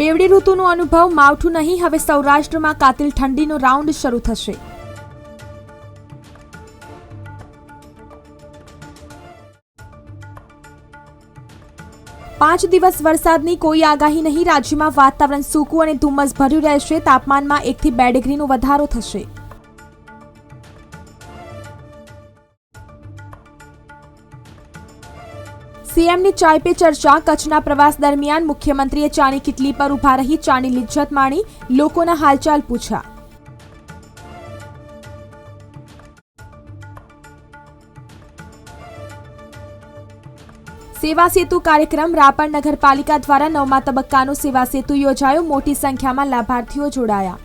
બેવડી ઋતુનો અનુભવ માવઠું નહીં, હવે સૌરાષ્ટ્રમાં કાતિલ ઠંડીનો રાઉન્ડ શરૂ થશે. પાંચ દિવસ વરસાદની કોઈ આગાહી નહીં, રાજ્યમાં વાતાવરણ સૂકું અને ધુમ્મસ ભર્યું રહેશે, તાપમાનમાં એકથી બે ડિગ્રીનો વધારો થશે. સીએમની ચાય પે ચર્ચા કચ્છના પ્રવાસ દરમિયાન મુખ્યમંત્રીએ ચાની કિટલી પર ઊભા રહી ચાની લિજ્જત માણી લોકોના હાલચાલ પૂછ્યા. સેવા સેતુ કાર્યક્રમ રાપર નગરપાલિકા દ્વારા નવમા તબક્કાનો સેવા સેતુ યોજાયો. મોટી સંખ્યામાં લાભાર્થીઓ જોડાયા.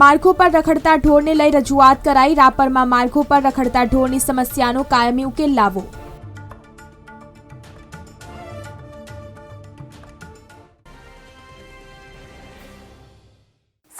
માર્ગો પર રખડતા ઢોરને લઈ રજૂઆત કરાઈ, રાપરમાં માર્ગો પર રખડતા ઢોરની સમસ્યાનો કાયમી ઉકેલ લાવો.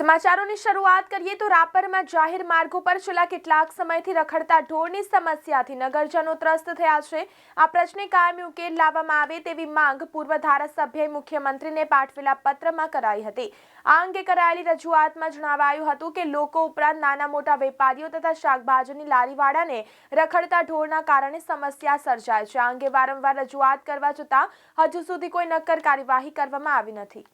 સમાચારોની શરૂઆત કરીએ તો રાપરમાં જાહેર માર્ગો પર છેલ્લા કેટલાક સમયથી રખડતા ઢોરની સમસ્યાથી નગરજનો ત્રસ્ત થયા છે. આ પ્રશ્ને કાયમી ઉકેલ લાવવામાં આવે તેવી માંગ પૂર્વ ધારાસભ્યએ મુખ્યમંત્રીને પાઠવેલા પત્રમાં કરાઈ હતી. આ અંગે કરાયેલી રજૂઆતમાં જણાવાયું હતું કે લોકો ઉપરાંત નાના મોટા વેપારીઓ તથા શાકભાજીની લારીવાળાને રખડતા ઢોરના કારણે સમસ્યા સર્જાય છે. આ અંગે વારંવાર રજૂઆત કરવા છતાં હજુ સુધી કોઈ નક્કર કાર્યવાહી કરવામાં આવી નથી.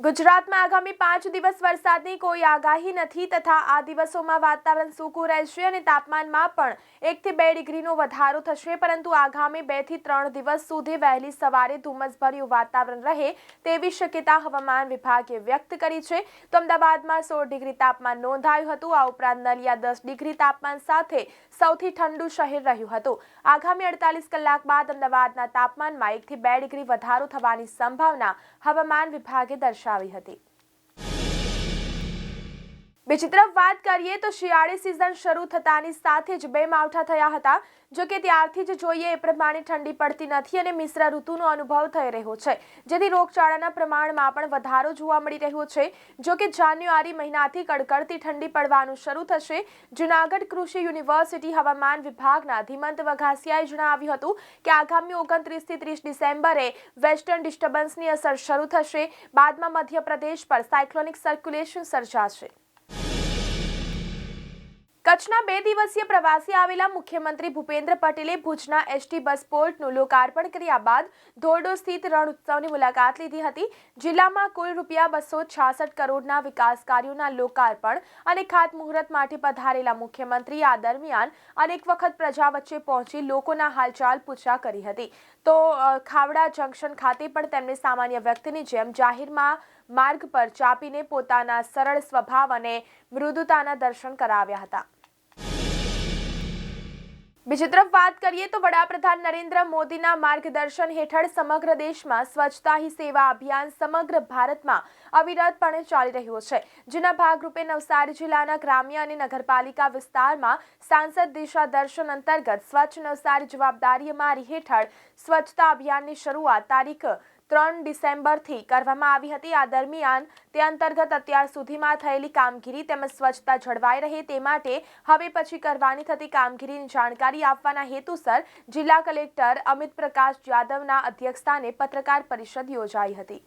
ગુજરાતમાં આગામી પાંચ દિવસ વરસાદની કોઈ આગાહી નથી તથા આ દિવસોમાં વાતાવરણ સૂકું રહેશે અને તાપમાનમાં પણ એકથી બે ડિગ્રીનો વધારો થશે, પરંતુ આગામી બેથી ત્રણ દિવસ સુધી વહેલી સવારે ધુમ્મસભર્યું વાતાવરણ રહે તેવી શક્યતા હવામાન વિભાગે વ્યક્ત કરી છે. તો અમદાવાદમાં સોળ ડિગ્રી તાપમાન નોંધાયું હતું. આ ઉપરાંત નલિયા દસ ડિગ્રી તાપમાન સાથે સૌથી ઠંડુ શહેર રહ્યું હતું. આગામી અડતાલીસ કલાક બાદ અમદાવાદના તાપમાનમાં એકથી બે ડિગ્રી વધારો થવાની સંભાવના હવામાન વિભાગે દર્શાવી હતી. બીજી તરફ વાત કરીએ તો શિયાળી સિઝન શરૂ થતાની સાથે જ બે માવઠા થયા હતા. જો કે ત્યારથી જ જોઈએ, એ પ્રમાણે ઠંડી પડતી નથી અને મિશ્ર ઋતુનો અનુભવ થઈ રહ્યો છે. જેથી રોગચાળાના પ્રમાણમાં પણ વધારો જોવા મળી રહ્યો છે. જો કે જાન્યુઆરી મહિનાથી કડકડતી ઠંડી પડવાનું શરૂ થશે. જૂનાગઢ કૃષિ યુનિવર્સિટી હવામાન વિભાગના ધીમંત વઘાસિયાએ જણાવ્યું હતું કે આગામી ઓગણત્રીસથી ત્રીસ ડિસેમ્બરે વેસ્ટર્ન ડિસ્ટર્બન્સની અસર શરૂ થશે. બાદમાં મધ્યપ્રદેશ પર સાયક્લોનિક સર્ક્યુલેશન સર્જાશે. કચ્છના બે દિવસીય પ્રવાસે આવેલા મુખ્યમંત્રી ભૂપેન્દ્ર પટેલે ભુજના એસટી બસ પોર્ટનું લોકાર્પણ કર્યા બાદ ધોરડો સ્થિત રણ ઉત્સવની મુલાકાત લીધી હતી. જિલ્લામાં કુલ રૂપિયા બસો છાસઠ કરોડના વિકાસ કાર્યોના લોકાર્પણ અને ખાતમુહૂર્ત માટે પધારેલા મુખ્યમંત્રી આ દરમિયાન અનેક વખત પ્રજા વચ્ચે પહોંચી લોકોના હાલચાલ પૂછા કરી હતી. તો ખાવડા જંકશન ખાતે પણ તેમણે સામાન્ય વ્યક્તિની જેમ જાહેરમાં માર્ગ પર ચાપીને પોતાના સરળ સ્વભાવ અને મૃદુતાના દર્શન કરાવ્યા હતા. બીજી તરફ વાત કરીએ તો વડાપ્રધાન નરેન્દ્ર મોદીના માર્ગદર્શન હેઠળ સમગ્ર દેશમાં સ્વચ્છતા હી સેવા અભિયાન સમગ્ર ભારતમાં અવિરતપણે ચાલી રહ્યું છે. જેના ભાગરૂપે નવસારી જિલ્લાના ગ્રામ્ય અને નગરપાલિકા વિસ્તારમાં સાંસદ દિશા દર્શન અંતર્ગત સ્વચ્છ નવસારી જવાબદારી અમારી હેઠળ સ્વચ્છતા અભિયાનની શરૂઆત તારીખ ત્રણ ડિસેમ્બરથી કરવામાં આવી હતી. આ દરમિયાન તે અંતર્ગત અત્યાર સુધીમાં થયેલી કામગીરી તેમજ સ્વચ્છતા જળવાઈ રહે તે માટે હવે પછી કરવાની થતી કામગીરીની જાણકારી આપવાના હેતુસર જિલ્લા કલેક્ટર અમિત પ્રકાશ યાદવના અધ્યક્ષસ્થાને પત્રકાર પરિષદ યોજાઈ હતી.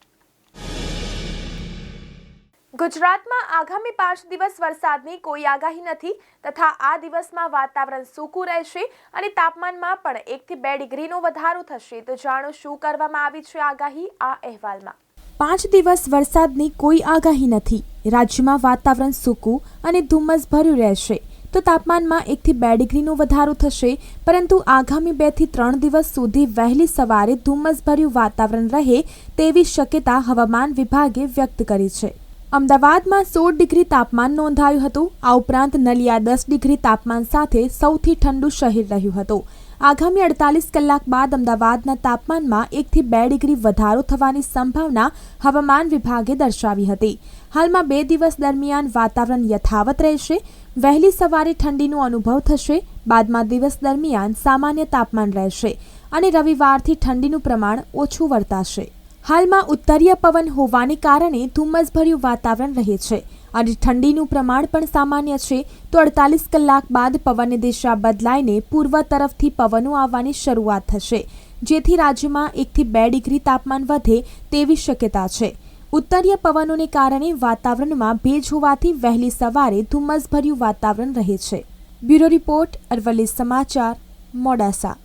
ગુજરાતમાં આગામી પાંચ દિવસ વરસાદની કોઈ આગાહી નથી તથા આ દિવસમાં વાતાવરણ સૂકું રહેશે અને તાપમાનમાં પણ એકથી બે ડિગ્રીનો વધારો થશે. તો જાણો શું કરવામાં આવી છે આગાહી? આ અહેવાલમાં. પાંચ દિવસ વરસાદની કોઈ આગાહી નથી. રાજ્યમાં વાતાવરણ સૂકું અને ધુમ્મસ ભર્યું રહેશે. તો તાપમાનમાં એકથી બે ડિગ્રીનો વધારો થશે, પરંતુ આગામી બેથી ત્રણ દિવસ સુધી વહેલી સવારે ધુમ્મસભર્યું વાતાવરણ રહે તેવી શક્યતા હવામાન વિભાગે વ્યક્ત કરી છે. અમદાવાદમાં સોળ ડિગ્રી તાપમાન નોંધાયું હતું. આ ઉપરાંત નલિયા દસ ડિગ્રી તાપમાન સાથે સૌથી ઠંડુ શહેર રહ્યું હતું. આગામી અડતાલીસ કલાક બાદ અમદાવાદના તાપમાનમાં એકથી બે ડિગ્રી વધારો થવાની સંભાવના હવામાન વિભાગે દર્શાવી હતી. હાલમાં બે દિવસ દરમિયાન વાતાવરણ યથાવત રહેશે. વહેલી સવારે ઠંડીનો અનુભવ થશે. બાદમાં દિવસ દરમિયાન સામાન્ય તાપમાન રહેશે અને રવિવારથી ઠંડીનું પ્રમાણ ઓછું વર્તાશે. હાલમાં ઉત્તરીય પવન હોવાને કારણે ધુમ્મસભર્યું વાતાવરણ રહે છે અને ઠંડીનું પ્રમાણ પણ સામાન્ય છે તો અડતાલીસ કલાક બાદ પવનની દિશા બદલાઈને પૂર્વ તરફથી પવનો આવવાની શરૂઆત થશે. જેથી રાજ્યમાં એકથી બે ડિગ્રી તાપમાન વધે તેવી શક્યતા છે. ઉત્તરીય પવનોને કારણે વાતાવરણમાં ભેજ હોવાથી વહેલી સવારે ધુમ્મસભર્યું વાતાવરણ રહે છે. બ્યુરો રિપોર્ટ અરવલ્લી સમાચાર, મોડાસા.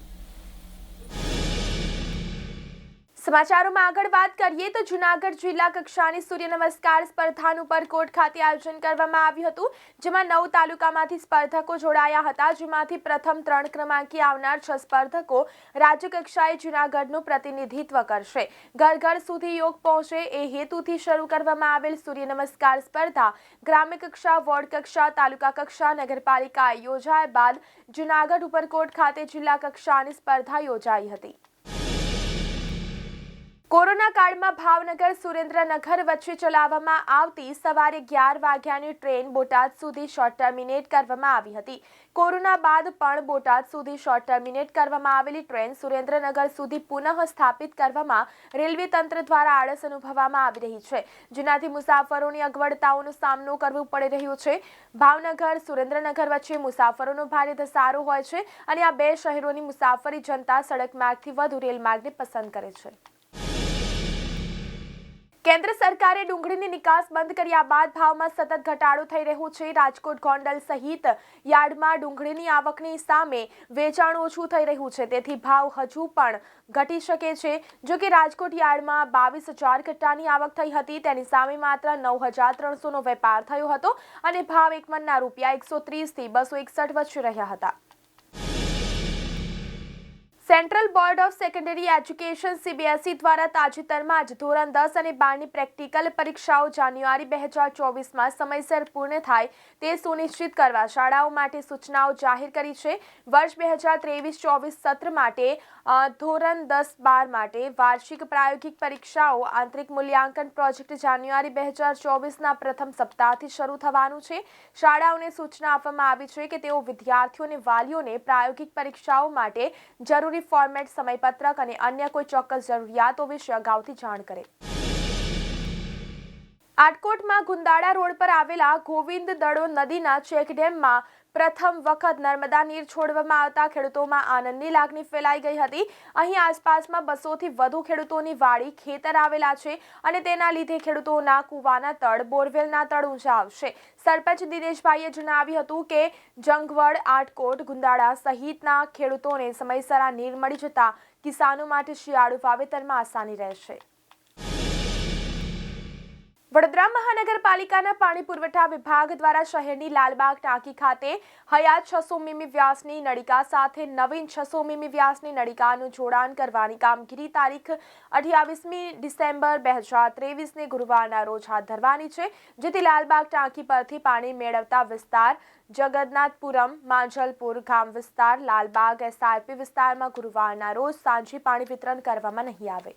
સમાચારોમાં આગળ વાત કરીએ તો જુનાગઢ જિલ્લા કક્ષાની સૂર્ય નમસ્કાર સ્પર્ધાનું ઉપરકોટ ખાતે આયોજન કરવામાં આવ્યું હતું, જેમાં નવ તાલુકામાંથી સ્પર્ધકો જોડાયા હતા, જેમાંથી પ્રથમ ત્રણ ક્રમાંકી આવનાર છ સ્પર્ધકો રાજ્યકક્ષાએ જુનાગઢનું પ્રતિનિધિત્વ કરશે. ઘર ઘર સુધી યોગ પહોંચે એ હેતુથી શરૂ કરવામાં આવેલ સૂર્ય નમસ્કાર સ્પર્ધા ગ્રામ્ય કક્ષા, વોર્ડ કક્ષા, તાલુકા કક્ષા નગરપાલિકાએ યોજાયા બાદ જુનાગઢ ઉપરકોટ ખાતે જિલ્લા કક્ષાની સ્પર્ધા યોજાઈ હતી. કોરોના કાળમાં ભાવનગર સુરેન્દ્રનગર વચ્ચે ચલાવવામાં આવતી સવારે અગિયાર વાગ્યાની ટ્રેન બોટાદ સુધી શોર્ટ ટર્મિનેટ કરવામાં આવી હતી. કોરોના બાદ પણ બોટાદ સુધી શોર્ટ ટર્મિનેટ કરવામાં આવેલી ટ્રેન સુરેન્દ્રનગર સુધી પુનઃ સ્થાપિત કરવામાં રેલવે તંત્ર દ્વારા આળસ અનુભવવામાં આવી રહી છે. જેનાથી મુસાફરોની અગવડતાઓનો સામનો કરવો પડી રહ્યો છે. ભાવનગર, સુરેન્દ્રનગર વચ્ચે મુસાફરોનો ભારે ધસારો હોય છે અને આ બે શહેરોની મુસાફરી જનતા સડક માર્ગથી વધુ રેલ માર્ગને પસંદ કરે છે. કેન્દ્ર સરકારે ડુંગળીની નિકાસ બંધ કર્યા બાદ ભાવમાં સતત ઘટાડો થઈ રહ્યો છે. રાજકોટ ગોંડલ સહિત યાર્ડમાં ડુંગળીની આવકની સામે વેચાણ ઓછું થઈ રહ્યું છે. તેથી ભાવ હજુ પણ ઘટી શકે છે. જો કે રાજકોટ યાર્ડમાં બાવીસ હજાર કટ્ટાની આવક થઈ હતી. તેની સામે માત્ર નવ હજાર ત્રણસોનો વેપાર થયો હતો અને ભાવ એક મણના રૂપિયા એકસો ત્રીસથી બસો એકસઠ વચ્ચે રહ્યા હતા. Central Board of Secondary Education CBSE દ્વારા તાજેતરમાં જ ધોરણ દસ અને બારની પ્રેક્ટિકલ પરીક્ષાઓ જાન્યુઆરી બે હજાર ચોવીસમાં સમયસર પૂર્ણ થાય તે સુનિશ્ચિત કરવા શાળાઓ માટે સૂચનાઓ જાહેર કરી છે. વર્ષ બે હજાર ત્રેવીસ ચોવીસ સત્ર માટે ધોરણ દસ બાર માટે વાર્ષિક પ્રાયોગિક પરીક્ષાઓ આંતરિક મૂલ્યાંકન પ્રોજેક્ટ જાન્યુઆરી બે હજાર ચોવીસના પ્રથમ સપ્તાહથી શરૂ થવાનું છે. શાળાઓને સૂચના આપવામાં આવી છે કે તેઓ વિદ્યાર્થીઓ અને વાલીઓને પ્રાયોગિક પરીક્ષાઓ માટે જરૂરી ફોર્મેટ, સમયપત્રક અને અન્ય કોઈ ચોક્કસ જરૂરિયાતો વિશે અગાઉથી જાણ કરે. આટકોટમાં ગુંદાળા રોડ પર આવેલા ગોવિંદ દડો નદીના ચેકડેમમાં પ્રથમ વખત નર્મદા નીર છોડવામાં આવતા ખેડૂતોમાં આનંદની લાગણી ફેલાઈ ગઈ હતી. અહીં આસપાસમાં બસોથી વધુ ખેડૂતોની વાડી, ખેતર આવેલા છે અને તેના લીધે ખેડૂતોના કૂવાના તળ, બોરવેલના તળ ઊંચા આવશે. સરપંચ દિનેશભાઈએ જણાવ્યું હતું કે, જંગવડ, આટકોટ, ગુંદાળા સહિતના ખેડૂતોને સમયસર નીર મળી જતા કિસાનો માટે શિયાળુ વાવેતરમાં આસાની રહેશે. વડોદરા મહાનગરપાલિકાના પાણી પુરવઠા વિભાગ દ્વારા શહેરની લાલબાગ ટાંકી ખાતે હયાત છસો મીમી વ્યાસની નળિકા સાથે નવીન છસો મીમી વ્યાસની નળિકાનું જોડાણ કરવાની કામગીરી તારીખ અઠ્યાવીસમી ડિસેમ્બર બે હજાર ત્રેવીસને ગુરુવારના રોજ હાથ ધરવાની છે, જેથી લાલબાગ ટાંકી પરથી પાણી મેળવતા વિસ્તાર જગન્નાથપુરમ, માંજલપુર ગામ વિસ્તાર, લાલબાગ એસઆરપી વિસ્તારમાં ગુરુવારના રોજ સાંજે પાણી વિતરણ કરવામાં નહીં આવે.